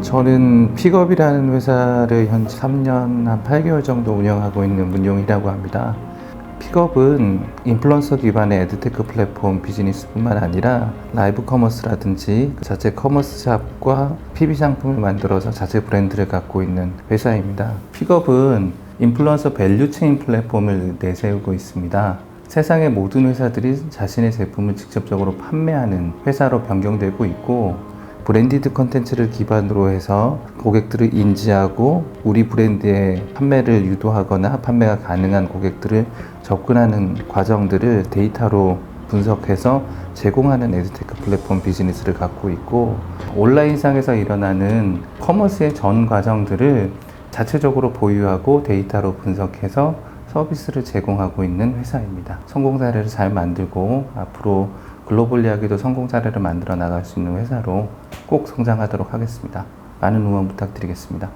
저는 픽업이라는 회사를 현재 3년 한 8개월 정도 운영하고 있는 문용이라고 합니다. 픽업은 인플루언서 기반의 에드테크 플랫폼 비즈니스뿐만 아니라 라이브 커머스라든지 그 자체 커머스 샵과 PB 상품을 만들어서 자체 브랜드를 갖고 있는 회사입니다. 픽업은 인플루언서 밸류 체인 플랫폼을 내세우고 있습니다. 세상의 모든 회사들이 자신의 제품을 직접적으로 판매하는 회사로 변경되고 있고 브랜디드 컨텐츠를 기반으로 해서 고객들을 인지하고 우리 브랜드의 판매를 유도하거나 판매가 가능한 고객들을 접근하는 과정들을 데이터로 분석해서 제공하는 에드테크 플랫폼 비즈니스를 갖고 있고 온라인상에서 일어나는 커머스의 전 과정들을 자체적으로 보유하고 데이터로 분석해서 서비스를 제공하고 있는 회사입니다. 성공 사례를 잘 만들고 앞으로 글로벌리하게도 성공 사례를 만들어 나갈 수 있는 회사로 꼭 성장하도록 하겠습니다. 많은 응원 부탁드리겠습니다.